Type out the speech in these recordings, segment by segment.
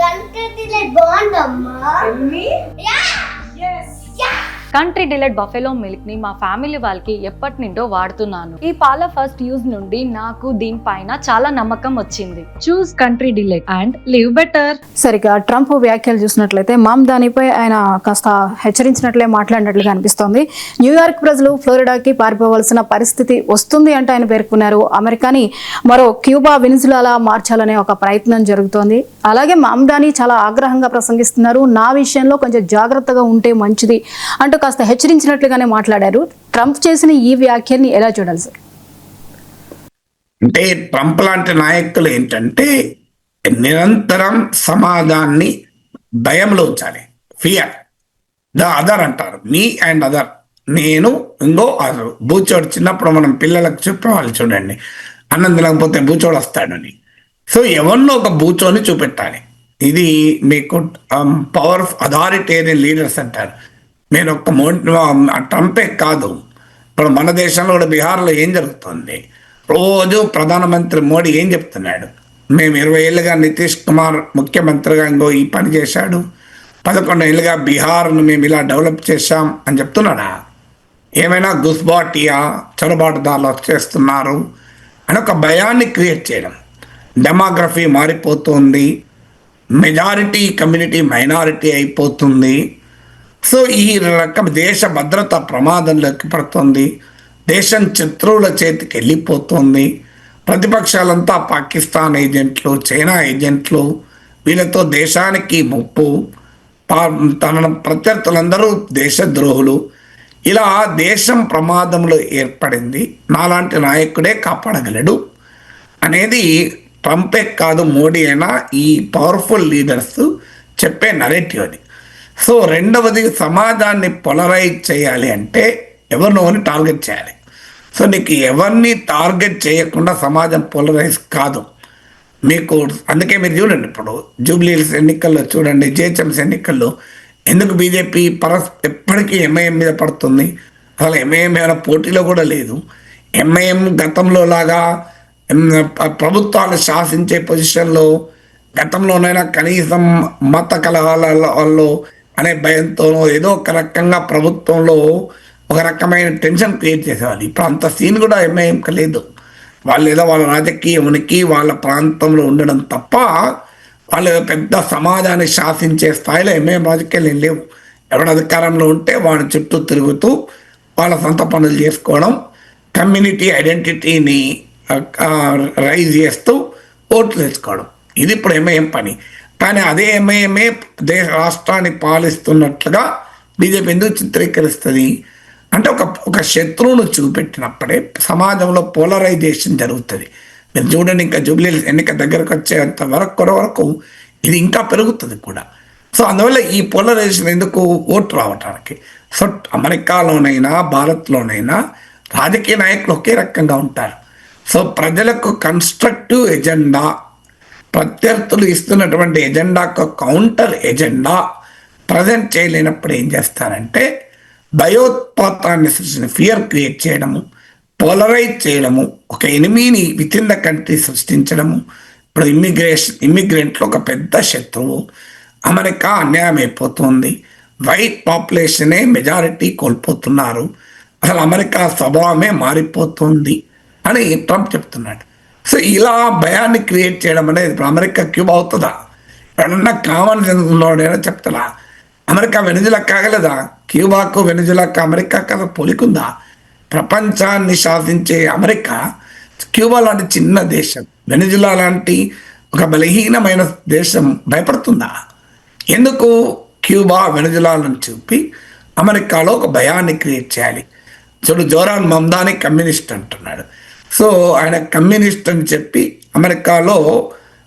గంటది బాగుందమ్మా country delight buffalo మిల్క్ని మా family వాళ్ళకి ఎప్పటి నుండో వాడుతున్నాను. ఈ పాల ఫస్ట్ యూజ్ నుండి నాకు దీనిపైన చాలా నమ్మకం వచ్చింది. Choose country delight and live better సరిగా ట్రంప్ వ్యాఖ్యలు చూసినట్లయితే మామ్ దానిపై ఆయన కాస్త హెచ్చరించినట్లే మాట్లాడినట్లుగా అనిపిస్తోంది. న్యూయార్క్ ప్రజలు ఫ్లోరిడాకి పారిపోవలసిన పరిస్థితి వస్తుంది అంటే ఆయన పేర్కొన్నారు. అమెరికాని మరో క్యూబా వెనిజులాలా మార్చాలనే ఒక ప్రయత్నం జరుగుతోంది. అలాగే మామ్దాని చాలా ఆగ్రహంగా ప్రసంగిస్తున్నారు. నా విషయంలో కొంచెం జాగ్రత్తగా ఉంటే మంచిది అంటూ కాస్త హెచ్చరించినట్లుగానే మాట్లాడారు. ట్రంప్ చేసిన ఈ వ్యాఖ్యల్ని ఎలా చూడాలి సార్? అంటే ట్రంప్ లాంటి నాయకులు ఏంటంటే నిరంతరం సమాజాన్ని భయంలో ఉంచాలి. ఫియర్ ద అదర్ అంటారు. మీ అండ్ అదర్ నేను ఇంకో అదర్ బూచోడు చిన్నప్పుడు మనం పిల్లలకు చెప్పేవాళ్ళు చూడండి. అన్నం తినకపోతే బూచోడు వస్తాడని. సో ఎవరినో ఒక బూచోని చూపెట్టాలి. ఇది మీకు పవర్ అథారిటేరియన్ లీడర్స్ అంటారు. నేను ఒక మో ట్రంపే కాదు. ఇప్పుడు మన దేశంలో కూడా బీహార్లో ఏం జరుగుతుంది? రోజు ప్రధానమంత్రి మోడీ ఏం చెప్తున్నాడు? మేము ఇరవై ఏళ్ళుగా నితీష్ కుమార్ ముఖ్యమంత్రిగా ఇంకో ఈ పని చేశాడు. పదకొండు ఏళ్ళుగా బీహార్ను మేము ఇలా డెవలప్ చేశాం అని చెప్తున్నాడా? ఏమైనా గుస్బాటియా చొరబాటుదారులు చేస్తున్నారు అని ఒక భయాన్ని క్రియేట్ చేయడం. డెమోగ్రఫీ మారిపోతుంది. మెజారిటీ కమ్యూనిటీ మైనారిటీ అయిపోతుంది. సో ఈ రకం దేశ భద్రత ప్రమాదంలోకి పడుతుంది. దేశం శత్రువుల చేతికి వెళ్ళిపోతుంది. ప్రతిపక్షాలంతా పాకిస్తాన్ ఏజెంట్లు చైనా ఏజెంట్లు వీళ్ళతో దేశానికి ముప్పు. తన ప్రత్యర్థులందరూ దేశద్రోహులు. ఇలా దేశం ప్రమాదంలో ఏర్పడింది. నాలాంటి నాయకుడే కాపాడగలడు అనేది ట్రంపే కాదు మోడీ అయినా ఈ పవర్ఫుల్ లీడర్స్ చెప్పే నరేటివ్ అది. సో రెండవది సమాజాన్ని పొలరైజ్ చేయాలి అంటే ఎవరినోని టార్గెట్ చేయాలి. సో నీకు ఎవరిని టార్గెట్ చేయకుండా సమాజం పోలరైజ్ కాదు. మీకు అందుకే మీరు చూడండి ఇప్పుడు జూబ్లీహిల్స్ ఎన్నికల్లో చూడండి జిహెచ్ఎంసీ ఎన్నికల్లో ఎందుకు బీజేపీ పరస్ ఎప్పటికీ ఎంఐఎం మీద పడుతుంది? అసలు ఎంఐఎం ఏమైనా పోటీలో కూడా లేదు. ఎంఐఎం గతంలో లాగా ప్రభుత్వాలు శాసించే పొజిషన్లో గతంలోనైనా కనీసం మత కలహాలలో అనే భయంతోనో ఏదో ఒక రకంగా ప్రభుత్వంలో ఒక రకమైన టెన్షన్ క్రియేట్ చేసేవాళ్ళు. ఇప్పుడు అంత సీన్ కూడా ఎంఐఎంకి లేదు. వాళ్ళు ఏదో వాళ్ళ రాజకీయ ఉనికి వాళ్ళ ప్రాంతంలో ఉండడం తప్ప వాళ్ళు పెద్ద సమాజాన్ని శాసించే స్థాయిలో ఎంఐఎం రాజకీయాలు ఏం లేవు. ఎవడు అధికారంలో ఉంటే వాడి చుట్టూ తిరుగుతూ వాళ్ళ సొంత పనులు చేసుకోవడం కమ్యూనిటీ ఐడెంటిటీని రైజ్ చేస్తూ ఓట్లు తెచ్చుకోవడం. ఇది ఇప్పుడు ఎంఐఎం పని. కానీ అదే ఎంఐఎంఏ దేశ రాష్ట్రాన్ని పాలిస్తున్నట్లుగా బీజేపీ ఎందుకు చిత్రీకరిస్తుంది? అంటే ఒక ఒక శత్రువును చూపెట్టినప్పుడే సమాజంలో పోలరైజేషన్ జరుగుతుంది. మీరు చూడండి ఇంకా జూబ్లీ ఎన్నిక దగ్గరకు వచ్చేంత వరకు వరకు ఇది ఇంకా పెరుగుతుంది కూడా. సో అందువల్ల ఈ పోలరైజేషన్ ఎందుకు ఓటు రావటానికి? సో అమెరికాలోనైనా భారత్లోనైనా రాజకీయ నాయకులు ఒకే రకంగా ఉంటారు. సో ప్రజలకు కన్స్ట్రక్టివ్ ఎజెండా ప్రత్యర్థులు ఇస్తున్నటువంటి ఎజెండాకు కౌంటర్ ఎజెండా ప్రజెంట్ చేయలేనప్పుడు ఏం చేస్తారంటే భయోత్పాతాన్ని సృష్టించిన ఫియర్ క్రియేట్ చేయడము పోలరైజ్ చేయడము ఒక ఎనిమిని విత్ ఇన్ ద కంట్రీ సృష్టించడము. ఇప్పుడు ఇమ్మిగ్రేషన్ ఇమ్మిగ్రెంట్లు ఒక పెద్ద శత్రువు అమెరికా అన్యాయం అయిపోతుంది. వైట్ పాపులేషనే మెజారిటీ కోల్పోతున్నారు. అసలు అమెరికా స్వభావమే మారిపోతుంది అని ట్రంప్ చెప్తున్నాడు. సో ఇలా భయాన్ని క్రియేట్ చేయడం అనేది ఇప్పుడు అమెరికా క్యూబ్ అవుతుందా? ఎప్పుడన్నా కామన్ సెన్స్ చెప్తారా అమెరికా వెనుజులా కాగలదా క్యూబాకు వెనుజులాకు అమెరికా కదా పోలికుందా? ప్రపంచాన్ని శాసించే అమెరికా క్యూబా లాంటి చిన్న దేశం వెనుజులా లాంటి ఒక బలహీనమైన దేశం భయపడుతుందా? ఎందుకు క్యూబా వెనుజులాలను చూపి అమెరికాలో ఒక భయాన్ని క్రియేట్ చేయాలి. చూడు జోరాన్ మమ్దాని కమ్యూనిస్ట్ అంటున్నాడు. సో ఆయన కమ్యూనిస్ట్ అని చెప్పి అమెరికాలో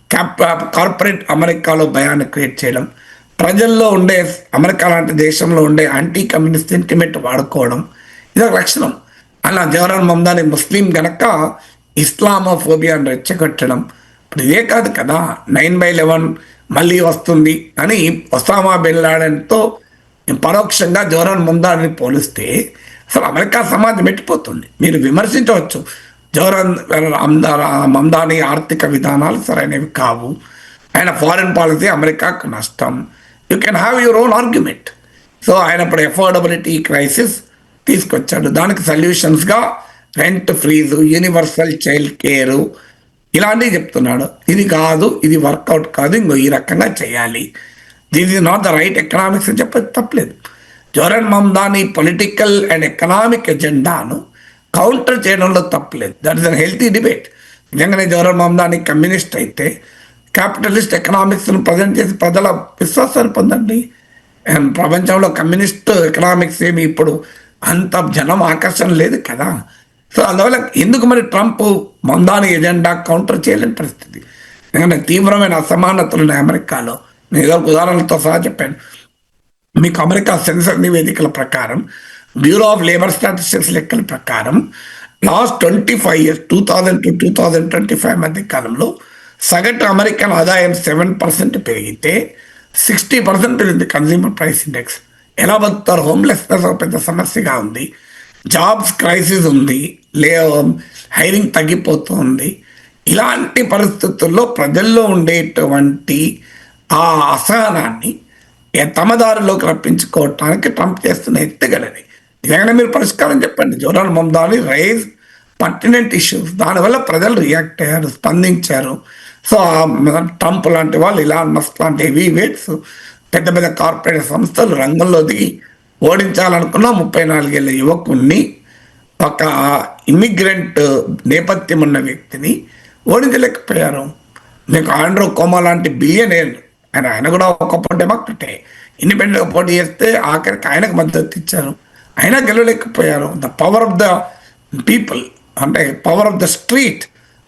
క్యాప్ కార్పొరేట్ అమెరికాలో భయాన్ని క్రియేట్ చేయడం ప్రజల్లో ఉండే అమెరికా లాంటి దేశంలో ఉండే యాంటీ కమ్యూనిస్ట్ సెంటిమెంట్ వాడుకోవడం ఇది ఒక లక్షణం. అలా జవహర్లాల్ మమ్దాని ముస్లిం గనక ఇస్లామోఫోబియాను రెచ్చగొట్టడం ఇప్పుడు ఇదే కాదు కదా నైన్ బై లెవెన్ మళ్ళీ వస్తుంది అని ఒసామా బిన్ లాడెన్తో పరోక్షంగా జవహర్లాల్ మమ్దాని పోలిస్తే అసలు అమెరికా సమాజం ఎట్టిపోతుంది? మీరు విమర్శించవచ్చు. జవహర్లాల్ మమ్దాని ఆర్థిక విధానాలు సరైనవి కావు. ఆయన ఫారిన్ పాలసీ అమెరికాకు నష్టం. You can have your own argument so ఆయన ఇప్పుడు ఎఫోర్డబిలిటీ క్రైసిస్ తీసుకొచ్చాడు. దానికి సొల్యూషన్స్గా rent freeze universal child care ఇలాంటివి చెప్తున్నాడు. ఇది కాదు ఇది వర్కౌట్ కాదు ఇంకో ఈ రకంగా చేయాలి. This is not the right economics అని చెప్పేది తప్పలేదు. Zohran Mamdani political and economic ఎజెండాను కౌంటర్ చేయడంలో తప్పలేదు that is an healthy debate నిజంగానే జవహర్ మమ్దాని కమ్యూనిస్ట్ అయితే క్యాపిటలిస్ట్ ఎకనామిక్స్ను ప్రజెంట్ చేసి ప్రజల విశ్వాసాన్ని పొందండి. ప్రపంచంలో కమ్యూనిస్ట్ ఎకనామిక్స్ ఏమి ఇప్పుడు అంత జనం ఆకర్షణ లేదు కదా. సో అందువల్ల ఎందుకు మరి ట్రంప్ మందాని ఎజెండా కౌంటర్ చేయలేని పరిస్థితి? ఎందుకంటే తీవ్రమైన అసమానతలు ఉన్నాయి అమెరికాలో. నేను ఏదో ఉదాహరణలతో సహా చెప్పాను. మీకు అమెరికా సెన్సర్ నివేదికల ప్రకారం బ్యూరో ఆఫ్ లేబర్ స్టాటిస్టిక్స్ లెక్కల ప్రకారం last twenty five years two thousand to two thousand twenty five మధ్య కాలంలో సగటు అమెరికన్ ఆదాయం సెవెన్ పర్సెంట్ పెరిగితే సిక్స్టీ పర్సెంట్ పెరిగింది కన్జ్యూమర్ ప్రైస్ ఇండెక్స్ ఎలా బతుకుతారు? హోమ్లెస్నెస్ ఒక పెద్ద సమస్యగా ఉంది. జాబ్స్ క్రైసిస్ ఉంది. లే హైరింగ్ తగ్గిపోతుంది. ఇలాంటి పరిస్థితుల్లో ప్రజల్లో ఉండేటువంటి ఆ అసహనాన్ని ఏ తమ దారిలోకి రప్పించుకోవటానికి ట్రంప్ చేస్తున్న ఎత్తుగడది ఏదైనా మీరు పరిష్కారం చెప్పండి? Zohran Mamdani raise pertinent issues. దానివల్ల ప్రజలు రియాక్ట్ అయ్యారు స్పందించారు. సో ట్రంప్ లాంటి వాళ్ళు ఇలా మస్క్ లాంటి హెవీ వెయిట్స్ పెద్ద పెద్ద కార్పొరేట్ సంస్థలు రంగంలో దిగి ఓడించాలనుకున్న ముప్పై నాలుగేళ్ళ యువకుణ్ణి ఒక ఇమిగ్రెంట్ నేపథ్యం ఉన్న వ్యక్తిని ఓడించలేకపోయారు. మీకు ఆండ్రో కోమా లాంటి బిలియనేర్ ఆయన ఆయన కూడా ఒకప్పుడు డెమోక్రటే. ఇండిపెండెంట్గా పోటీ చేస్తే ఆఖరికి ఆయనకు మద్దతు ఇచ్చారు. అయినా గెలవలేకపోయారు. The power of the people అంటే పవర్ ఆఫ్ ద స్ట్రీట్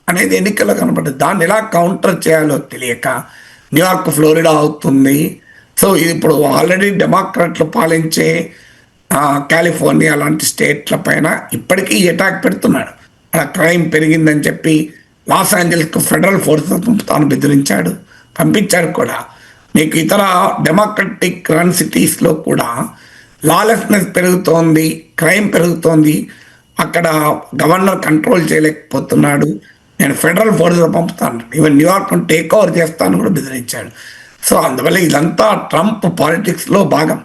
అనేది ఎన్నికల్లో కనబడ్డది. దాన్ని ఎలా కౌంటర్ చేయాలో తెలియక న్యూయార్క్ ఫ్లోరిడా అవుతుంది. సో ఇది ఇప్పుడు ఆల్రెడీ డెమోక్రాట్లు పాలించే కాలిఫోర్నియా లాంటి స్టేట్ల పైన ఇప్పటికీ అటాక్ పెడుతున్నాడు. అక్కడ క్రైమ్ పెరిగిందని చెప్పి లాస్ ఏంజల్స్కు ఫెడరల్ ఫోర్స్ తాను బెదిరించాడు. పంపించాడు కూడా. మీకు ఇతర డెమోక్రటిక్ రన్ సిటీస్లో కూడా లాలెస్నెస్ పెరుగుతోంది క్రైమ్ పెరుగుతోంది. అక్కడ గవర్నర్ కంట్రోల్ చేయలేకపోతున్నాడు. నేను ఫెడరల్ ఫోర్స్లో పంపుతాను. ఈవెన్ న్యూయార్క్ టేక్ ఓవర్ చేస్తాను కూడా బెదిరించాడు. సో అందువల్ల ఇదంతా ట్రంప్ పాలిటిక్స్లో భాగం.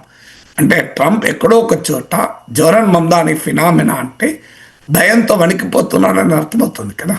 అంటే ట్రంప్ ఎక్కడో ఒక చోట జోరన్ మమ్దాని ఫినామినా అంటే భయంతో వణికిపోతున్నాడని అర్థమవుతుంది కదా.